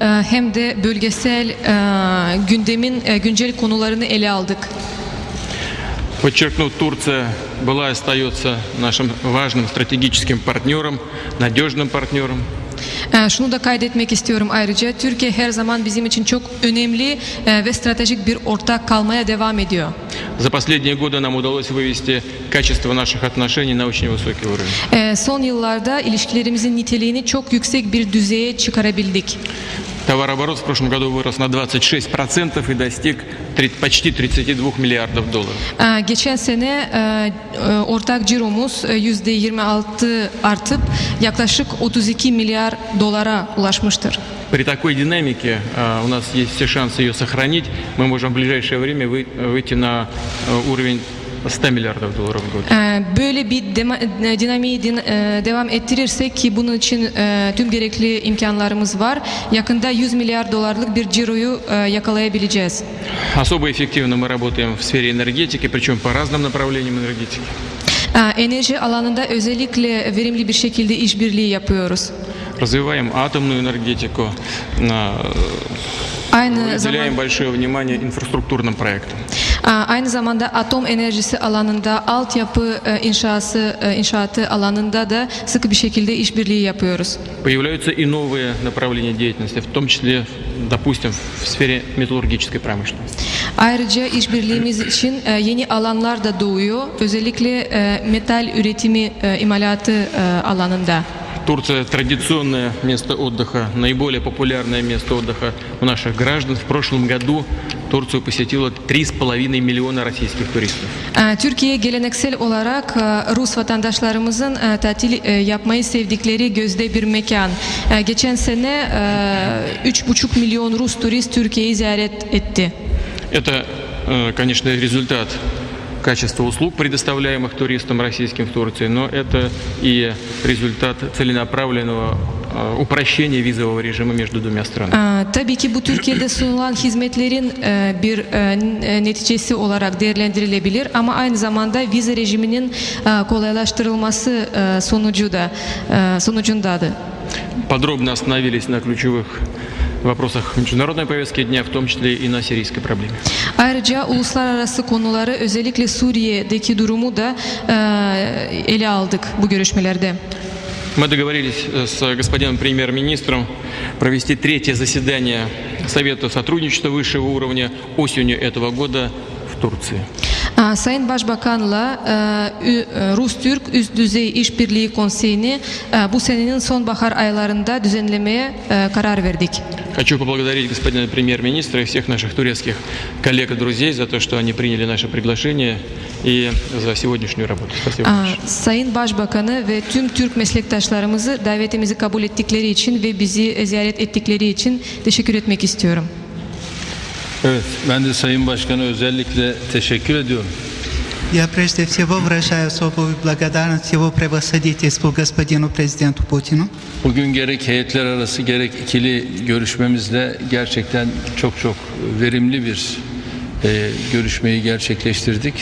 Ee, hem de bölgesel e, gündemin e, güncel konularını ele aldık. Подчеркну, Турция была и остается нашим важным стратегическим партнером, надежным партнером. Ee, Şunu da kaydetmek istiyorum ayrıca. Türkiye her zaman bizim için çok önemli e, ve stratejik bir ortak kalmaya devam ediyor. За последние годы нам удалось вывести качество наших отношений на очень высокий уровень. Ee, Son yıllarda ilişkilerimizin niteliğini çok yüksek bir düzeye çıkarabildik. Товарооборот в прошлом году вырос на 26% и достиг три- почти 32 миллиардов долларов. Ee, Geçen sene e, e, ortak ciromuz e, %26 artıp yaklaşık 32 milyar dolara ulaşmıştır. При такой динамике а, у нас есть все шансы ее сохранить. Мы можем в ближайшее время вы- выйти на а, уровень 100 миллиардов долларов в год. Böyle bir e, dinamiği din- e, devam ettirirsek ki bunun için e, tüm gerekli imkanlarımız var. Yakında 100 milyar dolarlık bir ciroyu e, yakalayabileceğiz. Особо эффективно мы работаем в сфере энергетики, причем по разным направлениям энергетики. Enerji alanında özellikle verimli bir şekilde işbirliği yapıyoruz. Развиваем атомную энергетику, а, Aynı уделяем zaman большое внимание инфраструктурным проектам. Aa, aynı zamanda atom enerjisi alanında altyapı e, inşası e, inşaatı alanında da sıkı bir şekilde işbirliği yapıyoruz. Появляются и новые направления деятельности, в том числе, допустим, в сфере металлургической промышленности. Ayrıca işbirliğimiz için e, yeni alanlar da doğuyor. Özellikle e, metal üretimi e, imalatı e, alanında. Турция традиционное место отдыха, наиболее популярное место отдыха у наших граждан. В прошлом году Турцию посетило 3,5 миллиона российских туристов. E, Türkiye geleneksel olarak e, Rus vatandaşlarımızın e, tatil yapmayı sevdikleri gözde bir mekan. Geçen sene e, 3,5 milyon Rus turist Türkiye'yi ziyaret etti. Это, э, конечно, результат качества услуг, предоставляемых туристам российским в Турции, но это и результат целенаправленного э, упрощения визового режима между двумя странами. Tabii ki bu Türkiye'de sunulan hizmetlerin e, bir e, neticesi olarak değerlendirilebilir ama aynı zamanda vize rejiminin e, kolaylaştırılması e, sonucu da e, sonucundadır. Подробно остановились на ключевых вопросах международной повестки дня, в том числе и на сирийской проблеме. Ayrıca uluslararası konuları özellikle Suriye'deki durumu da e, ele aldık bu görüşmelerde. Мы договорились э, с господином премьер-министром провести третье заседание Совета сотрудничества высшего уровня осенью этого года в Турции. Aa, Sayın Başbakan'la e, Ü- e, Rus-Türk Üst Düzey İşbirliği Konseyi'ni e, bu senenin sonbahar aylarında düzenlemeye e, karar verdik. Хочу поблагодарить господина премьер-министра и всех наших турецких коллег и друзей за то, что они приняли наше приглашение и за сегодняшнюю работу. Спасибо. Aa, большое. Sayın Başbakanı ve tüm Türk meslektaşlarımızı davetimizi kabul ettikleri için ve bizi ziyaret ettikleri için teşekkür etmek istiyorum. Evet, ben de Sayın Başkan'a özellikle teşekkür ediyorum. Я прежде всего выражаю особую благодарность его превосходительству господину президенту Путину. Bugün gerek heyetler arası gerek ikili görüşmemizle gerçekten çok çok verimli bir e, görüşmeyi gerçekleştirdik.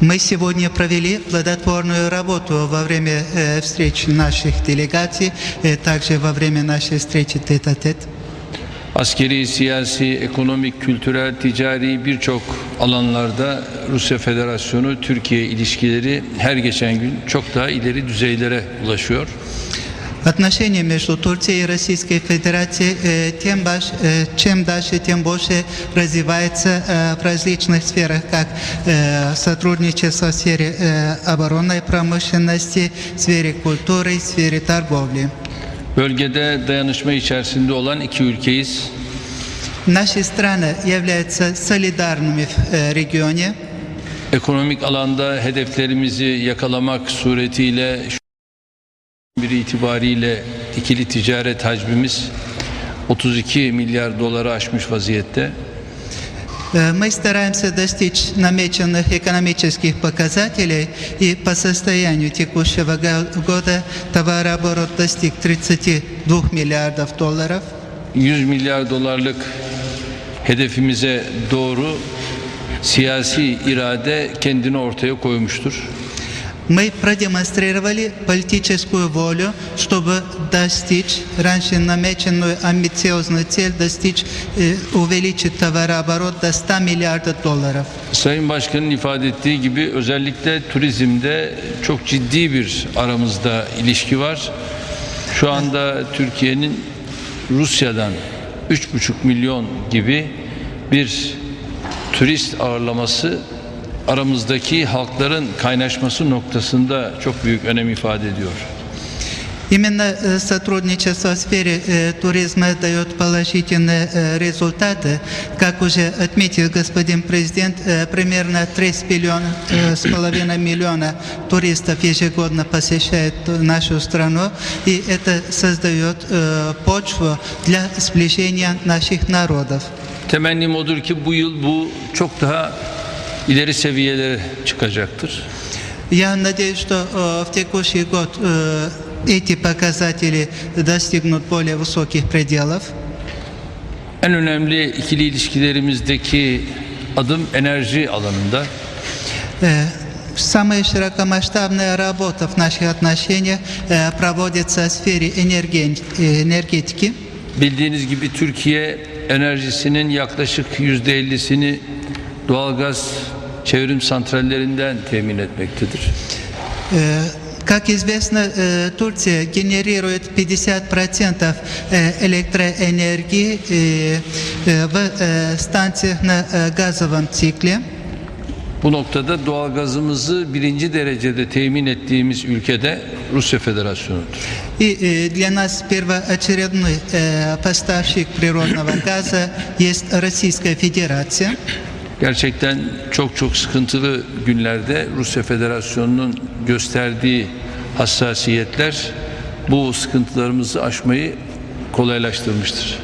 Мы сегодня провели плодотворную работу во время э, встреч наших делегаций, э, также во время нашей встречи тет-а-тет. Askeri, siyasi, ekonomik, kültürel, ticari birçok alanlarda Rusya Federasyonu Türkiye ilişkileri her geçen gün çok daha ileri düzeylere ulaşıyor. Отношения между Турцией и Российской Федерацией э, тем баш- э, чем дальше, тем больше развивается э, в различных сферах, как э, сотрудничество в сфере э, оборонной промышленности, в сфере культуры, в сфере торговли. Bölgede dayanışma içerisinde olan iki ülkeyiz. Наши страны являются солидарными в э, регионе. Ekonomik alanda hedeflerimizi yakalamak suretiyle şu bir itibariyle ikili ticaret hacmimiz 32 milyar doları aşmış vaziyette. Э, Мы стараемся достичь намеченных экономических показателей и по состоянию текущего го- года товарооборот достиг 32 миллиардов долларов. 100 milyar dolarlık hedefimize doğru siyasi irade kendini ortaya koymuştur. Мы продемонстрировали политическую волю, чтобы достичь раньше намеченную амбициозную цель, достичь, э, увеличить товарооборот до 100 миллиардов долларов. Sayın Başkan'ın ifade ettiği gibi özellikle turizmde çok ciddi bir aramızda ilişki var. Şu anda Türkiye'nin Rusya'dan 3,5 milyon gibi bir turist ağırlaması aramızdaki halkların kaynaşması noktasında çok büyük önem ifade ediyor. Именно э, сотрудничество в сфере э, туризма дает положительные э, результаты. Как уже отметил господин президент, э, примерно 3 миллиона, э, с половиной миллиона туристов ежегодно посещает нашу страну, и это создает э, почву для сближения наших народов. Temennim odur ki bu yıl bu çok daha ileri seviyelere çıkacaktır. Я надеюсь, что э, в текущий год э, эти показатели достигнут более высоких пределов. En önemli ikili ilişkilerimizdeki adım enerji alanında. Э, Самая широкомасштабная работа в наших отношениях э, проводится в сфере энерген- э, энергетики. Bildiğiniz gibi Türkiye enerjisinin yaklaşık yüzde ellisini doğalgaz çevrim santrallerinden temin etmektedir. Э, Как известно, э, Турция генерирует 50% э, электроэнергии э, э, в э, станциях на э, газовом цикле. Bu noktada doğalgazımızı birinci derecede temin ettiğimiz ülkede Rusya Federasyonu'dur. И э, для нас первоочередной э, поставщик природного газа есть Российская Федерация. Gerçekten çok çok sıkıntılı günlerde Rusya Federasyonu'nun gösterdiği hassasiyetler bu sıkıntılarımızı aşmayı kolaylaştırmıştır.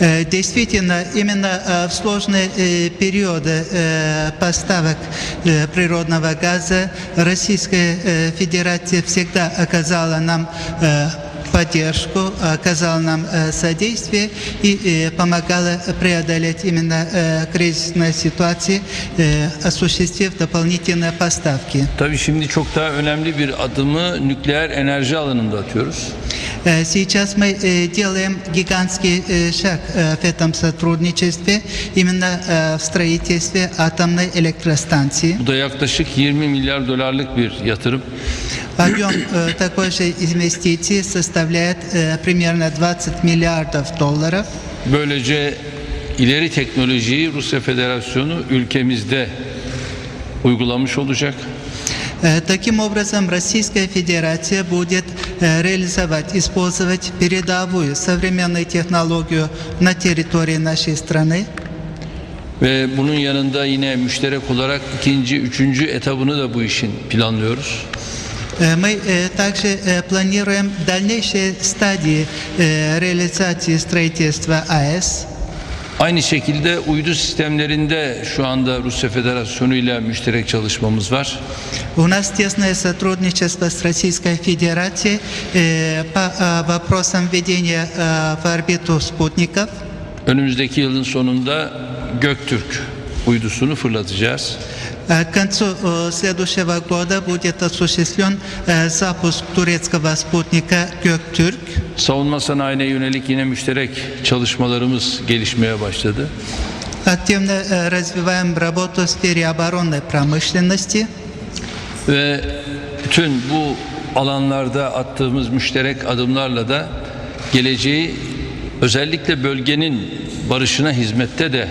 Э, Действительно, именно э, в сложные э, периоды э, поставок э, природного газа Российская э, Федерация всегда оказала нам э, поддержку, оказала нам э, содействие и э, помогала преодолеть именно э, кризисные ситуации, э, осуществив дополнительные поставки. Tabii şimdi çok daha önemli bir adımı nükleer enerji alanında atıyoruz. Э, Сейчас мы э, делаем гигантский э, шаг э, в этом сотрудничестве, именно э, в строительстве атомной электростанции. Bu da yaklaşık 20 milyar dolarlık bir yatırım. Объем э, такой же инвестиции составляет э, примерно 20 миллиардов долларов. Böylece ileri teknolojiyi Rusya Federasyonu ülkemizde uygulamış olacak. Э, Таким образом, Российская Федерация будет э, реализовать, использовать передовую современную технологию на территории нашей страны. Ve bunun yanında yine müşterek olarak ikinci, üçüncü etabını da bu işin planlıyoruz. Э, Мы э, также э, планируем дальнейшие стадии э, реализации строительства АЭС. Aynı şekilde uydu sistemlerinde şu anda Rusya Federasyonu ile müşterek çalışmamız var. У нас тесное сотрудничество с Российской Федерацией э, по э, вопросам введения э, в орбиту спутников. Önümüzdeki yılın sonunda Göktürk uydusunu fırlatacağız. Э, К концу э, следующего года будет осуществлен э, запуск турецкого спутника «Göktürk». Savunma sanayine yönelik yine müşterek çalışmalarımız gelişmeye başladı. Активно э, развиваем работу в сфере оборонной промышленности. Ve bütün bu alanlarda attığımız müşterek adımlarla da geleceği özellikle bölgenin barışına hizmette de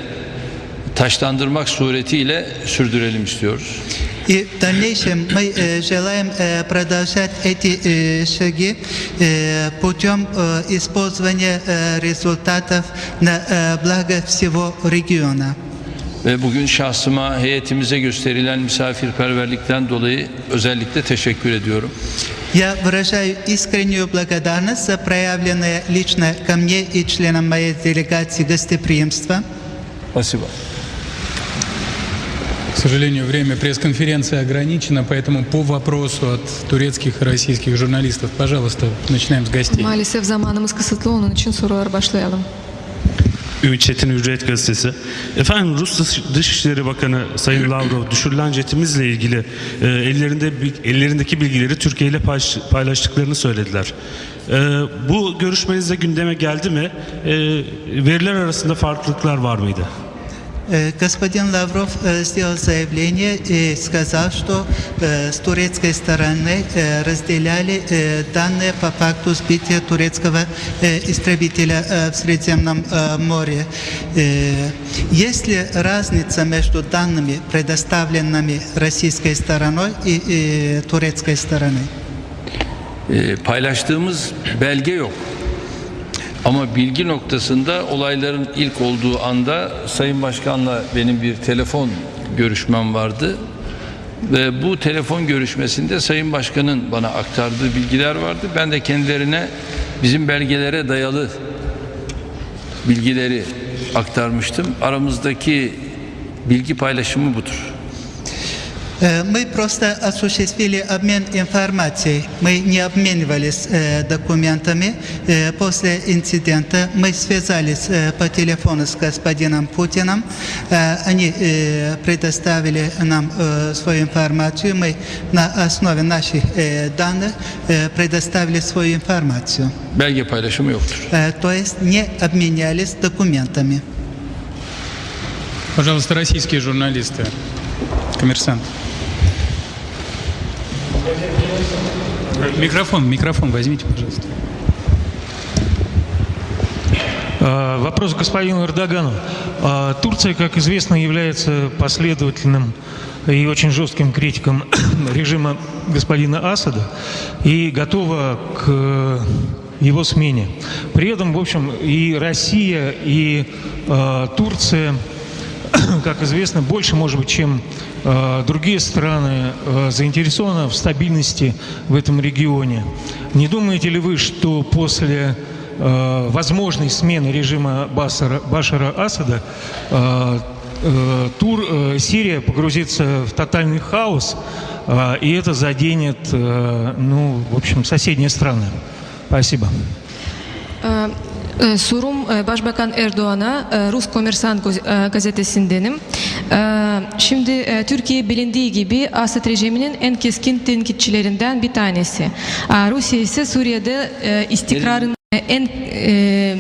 taşlandırmak suretiyle sürdürelim istiyoruz. И в дальнейшем мы э, желаем э, продолжать эти э, шаги э, путем э, использования э, результатов на э, благо всего региона. Ve bugün şahsıma heyetimize gösterilen misafirperverlikten dolayı özellikle teşekkür ediyorum. Я выражаю искреннюю благодарность за проявленное лично ко мне и членам моей делегации гостеприимство. Спасибо. К сожалению, время пресс-конференции ограничено, поэтому по вопросу от турецких и российских журналистов, пожалуйста, начинаем с гостей. Maalesef zamanımız kısıtlı onun için sorular başlayalım. Ümit Çetin Hürriyet Gazetesi. Efendim Rus Dış- Dışişleri Bakanı Sayın Lavrov düşürülen jetimizle ilgili e, ellerinde bil- ellerindeki bilgileri Türkiye ile paylaş- paylaştıklarını söylediler. E, bu görüşmenizde gündeme geldi mi? E, veriler arasında farklılıklar var mıydı? Э, Господин Лавров э, сделал заявление и сказал, что э, с турецкой стороны разделяли данные по факту сбития турецкого истребителя в Средиземном море. Есть ли разница между данными, предоставленными российской стороной и турецкой стороной? Paylaştığımız belge yok. Ama bilgi noktasında olayların ilk olduğu anda Sayın Başkan'la benim bir telefon görüşmem vardı. Ve bu telefon görüşmesinde Sayın Başkan'ın bana aktardığı bilgiler vardı. Ben de kendilerine bizim belgelere dayalı bilgileri aktarmıştım. Aramızdaki bilgi paylaşımı budur. Э, Мы просто осуществили обмен информацией. Мы не обменивались э, документами. Э, После инцидента мы связались по телефону с господином Путиным. Они предоставили нам свою информацию. Мы на основе наших данных предоставили свою информацию. Belge paylaşımı yoktur. То есть не обменялись документами. Пожалуйста, российские журналисты. Коммерсант. Микрофон, микрофон возьмите, пожалуйста. А, Вопрос к господину Эрдогану. А, Турция, как известно, является последовательным и очень жестким критиком режима господина Асада и готова к его смене. При этом, в общем, и Россия, и э, Турция, как известно, больше, может быть, чем э, другие страны, э, заинтересованы в стабильности в этом регионе. Не думаете ли вы, что после э, возможной смены режима Басара- Башара Асада э, э, Тур, э, Сирия погрузится в тотальный хаос, э, и это заденет, э, ну, в общем, соседние страны. Спасибо. Ee, Sorum Başbakan Erdoğan'a Rus e, gazetesindenim. Ee, Şimdi e, Türkiye bilindiği gibi Asad rejiminin en keskin tenkitçilerinden bir tanesi. Aa, Rusya ise Suriye'de e, istikrarın en e,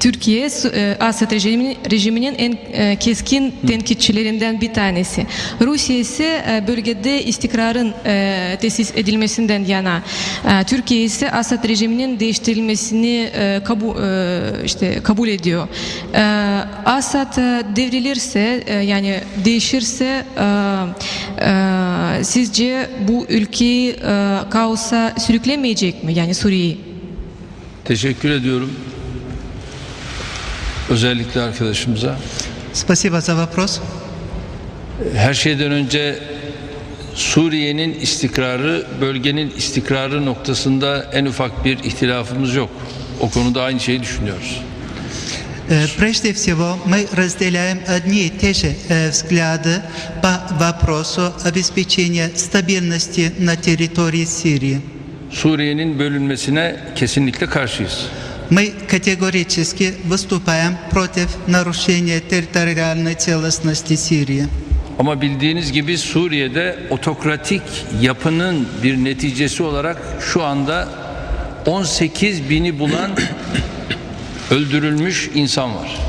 Türkiye e, Asad rejiminin, rejiminin en e, keskin tenkitçilerinden bir tanesi. Rusya ise e, bölgede istikrarın tesis edilmesinden yana. Türkiye ise Asad rejiminin değiştirilmesini kabul işte kabul ediyor. Asad devrilirse yani değişirse sizce bu ülkeyi kaosa sürüklemeyecek mi? Yani Suriye'yi? Teşekkür ediyorum Özellikle arkadaşımıza. Спасибо за вопрос. Her şeyden önce Suriye'nin istikrarı, bölgenin istikrarı noktasında en ufak bir ihtilafımız yok. O konuda aynı şeyi düşünüyoruz. Э, Прежде всего, мы разделяем одни и те же э, взгляды по вопросу обеспечения стабильности на территории Сирии. Suriye'nin bölünmesine kesinlikle karşıyız. Мы категорически выступаем против нарушения территориальной целостности Сирии. Ama bildiğiniz gibi Suriye'de otokratik yapının bir neticesi olarak şu anda 18 bini bulan öldürülmüş insan var.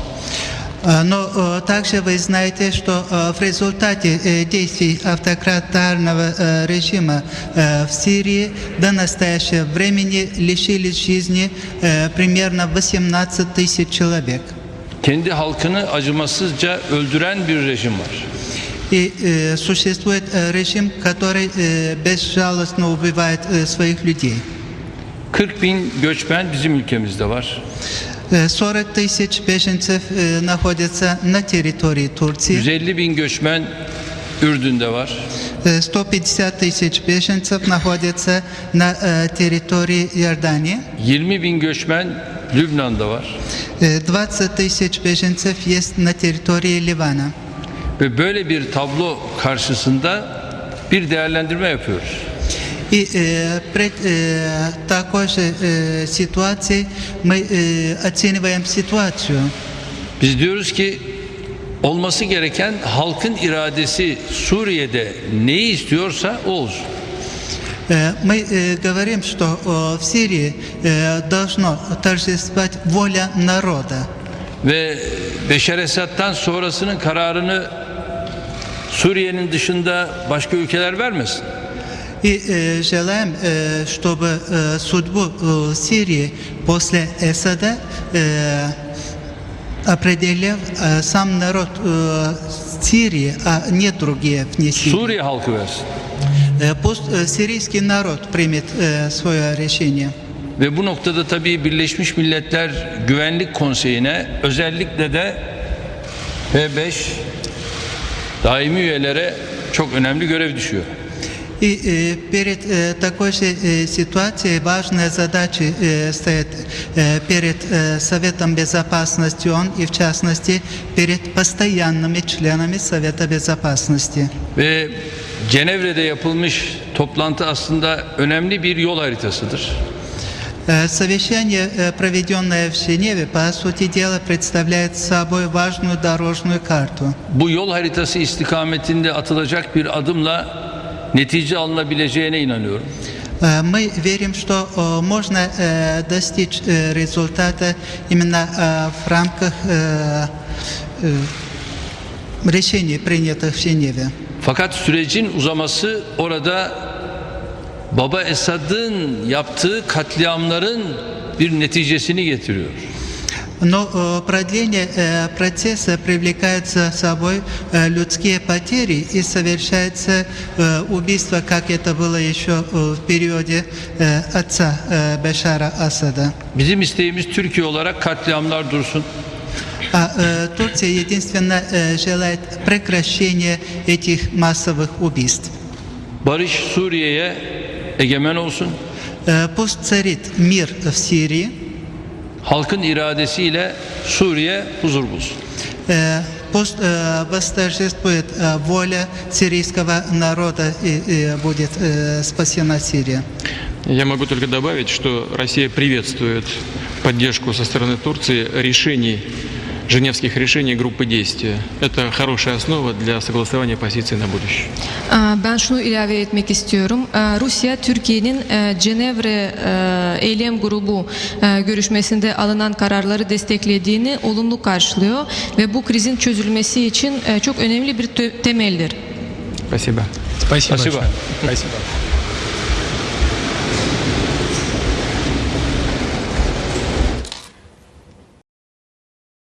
А, Но э, также вы знаете, что э, в результате э, действий автократарного э, режима э, в Сирии до настоящего времени лишились жизни э, примерно 18 тысяч человек. Kendi halkını acımasızca öldüren bir rejim var. И э, существует э, режим, который э, безжалостно убивает э, своих людей. 40 bin göçmen bizim ülkemizde var. Э, 40 тысяч беженцев э, находятся на территории Турции. 150 bin göçmen Ürdün'de var. Э, 150 тысяч беженцев находятся на э, территории Иордании. 20 bin göçmen Lübnan'da var. Э, 20 тысяч беженцев есть на территории Ливана. Ve böyle bir tablo karşısında bir değerlendirme yapıyoruz. И э, пред э, такой же э, ситуацией мы э, оцениваем ситуацию. Biz diyoruz ki olması gereken halkın iradesi Suriye'de neyi istiyorsa o olsun. Э, Мы э, говорим, что э, в Сирии э, должно торжествовать воля народа. Ve Beşer Esad'dan sonrasının kararını Suriye'nin dışında başka ülkeler vermesin. И э, желаем, э, чтобы э, судьбу э, Сирии после Эсада э, определил э, сам народ э, Сирии, а не другие вне Сирии. Suriye halkı versin. Э, Пусть э, сирийский народ примет э, свое решение. Ve bu noktada tabii Birleşmiş Milletler Güvenlik Konseyi'ne özellikle de P5 daimi üyelere çok önemli görev düşüyor. И э, перед э, такой же э, ситуацией важная задача э, стоит э, перед э, Советом Безопасности ООН и в частности перед постоянными членами Совета Безопасности. Ve Cenevre'de yapılmış toplantı aslında önemli bir yol haritasıdır. Э, Совещание, э, проведенное в Женеве, по сути дела представляет собой важную дорожную карту. Bu yol haritası istikametinde atılacak bir adımla netice alınabileceğine inanıyorum. Э, Мы верим, что э, можно э, достичь э, результата именно э, в рамках э, э, решений, принятых в Женеве. Fakat sürecin uzaması orada Baba Esad'ın yaptığı katliamların bir neticesini getiriyor. Но э, продление э, процесса привлекает за собой э, людские потери и совершается убийство, как это было еще в периоде отца Бешара Асада. Bizim isteğimiz Türkiye olarak katliamlar dursun. А э, Турция единственно э, желает прекращения этих массовых убийств. Barış Suriye'ye egemen olsun. Э, Пусть царит мир в Сирии, Halkın iradesiyle Suriye huzur bulsun. восторжествует воля сирийского народа и будет э, спасена Сирия. Я могу только добавить, что Россия приветствует поддержку со стороны Турции решений, женевских решений группы действия. Это хорошая основа для согласования позиций на будущее. Ben şunu ilave etmek istiyorum. Rusya Türkiye'nin e, Cenevre e, eylem grubu e, görüşmesinde alınan kararları desteklediğini olumlu karşılıyor ve bu krizin çözülmesi için e, çok önemli bir temeldir. Спасибо. Спасибо. Спасибо. Спасибо.